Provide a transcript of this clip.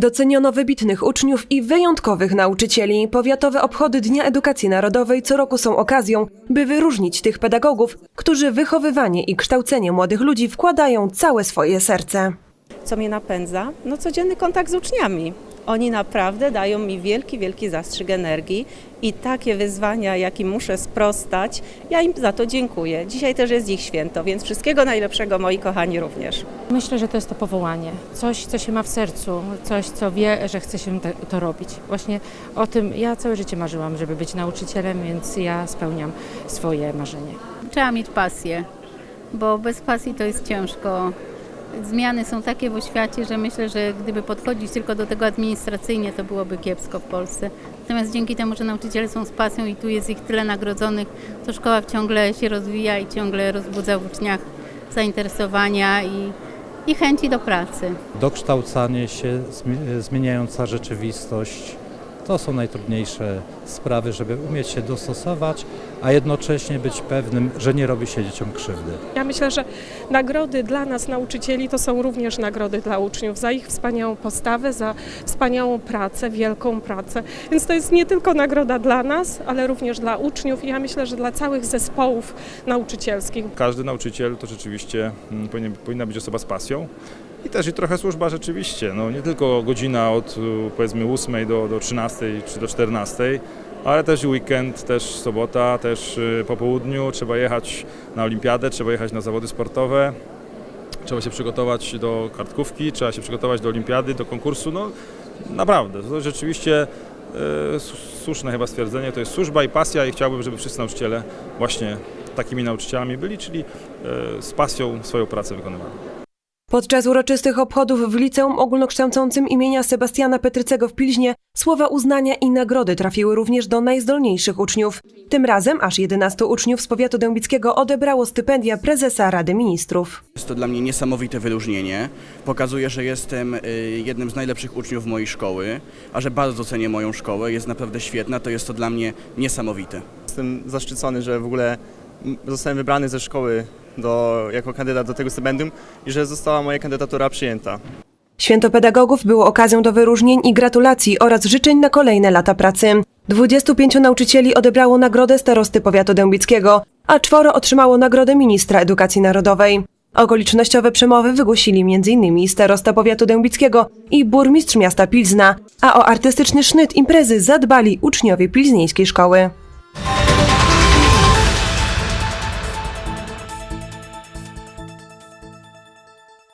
Doceniono wybitnych uczniów i wyjątkowych nauczycieli. Powiatowe obchody Dnia Edukacji Narodowej co roku są okazją, by wyróżnić tych pedagogów, którzy wychowywanie i kształcenie młodych ludzi wkładają całe swoje serce. Co mnie napędza? No codzienny kontakt z uczniami. Oni naprawdę dają mi wielki, wielki zastrzyk energii i takie wyzwania, jakim muszę sprostać, ja im za to dziękuję. Dzisiaj też jest ich święto, więc wszystkiego najlepszego moi kochani również. Myślę, że to jest to powołanie. Coś, co się ma w sercu, coś, co wie, że chce się to robić. Właśnie o tym ja całe życie marzyłam, żeby być nauczycielem, więc ja spełniam swoje marzenie. Trzeba mieć pasję, bo bez pasji to jest ciężko. Zmiany są takie w oświacie, że myślę, że gdyby podchodzić tylko do tego administracyjnie, to byłoby kiepsko w Polsce. Natomiast dzięki temu, że nauczyciele są z pasją i tu jest ich tyle nagrodzonych, to szkoła ciągle się rozwija i ciągle rozbudza w uczniach zainteresowania i, i chęci do pracy. dokształcanie się, zmi- zmieniająca rzeczywistość. To są najtrudniejsze sprawy, żeby umieć się dostosować, a jednocześnie być pewnym, że nie robi się dzieciom krzywdy. Ja myślę, że nagrody dla nas, nauczycieli, to są również nagrody dla uczniów za ich wspaniałą postawę, za wspaniałą pracę, wielką pracę. Więc to jest nie tylko nagroda dla nas, ale również dla uczniów i ja myślę, że dla całych zespołów nauczycielskich. Każdy nauczyciel to rzeczywiście mm, powinien, powinna być osoba z pasją. I też i trochę służba rzeczywiście, no nie tylko godzina od y, powiedzmy 8 do, do 13 czy do 14, ale też weekend, też sobota, też y, po południu. Trzeba jechać na olimpiadę, trzeba jechać na zawody sportowe, trzeba się przygotować do kartkówki, trzeba się przygotować do olimpiady, do konkursu, no naprawdę, to rzeczywiście y, słuszne chyba stwierdzenie, to jest służba i pasja i chciałbym, żeby wszyscy nauczyciele właśnie takimi nauczycielami byli, czyli z pasją swoją pracę wykonywali. Podczas uroczystych obchodów w Liceum Ogólnokształcącym imienia Sebastiana Petrycego w Pilźnie słowa uznania i nagrody trafiły również do najzdolniejszych uczniów. Tym razem aż 11 uczniów z powiatu dębickiego odebrało stypendia prezesa Rady Ministrów. Jest to dla mnie niesamowite wyróżnienie. Pokazuje, że jestem y, jednym z najlepszych uczniów mojej szkoły, a że bardzo cenię moją szkołę, jest naprawdę świetna, to jest to dla mnie niesamowite. Jestem zaszczycony, że w ogóle zostałem wybrany ze szkoły do, jako kandydat do tego stypendium i że została moja kandydatura przyjęta. Święto Pedagogów było okazją do wyróżnień i gratulacji oraz życzeń na kolejne lata pracy. 25 nauczycieli odebrało nagrodę starosty powiatu dębickiego, a czworo otrzymało nagrodę ministra edukacji narodowej. Okolicznościowe przemowy wygłosili m.in. starosta powiatu dębickiego i burmistrz miasta Pilzna, a o artystyczny sznyt imprezy zadbali uczniowie pilznieńskiej szkoły.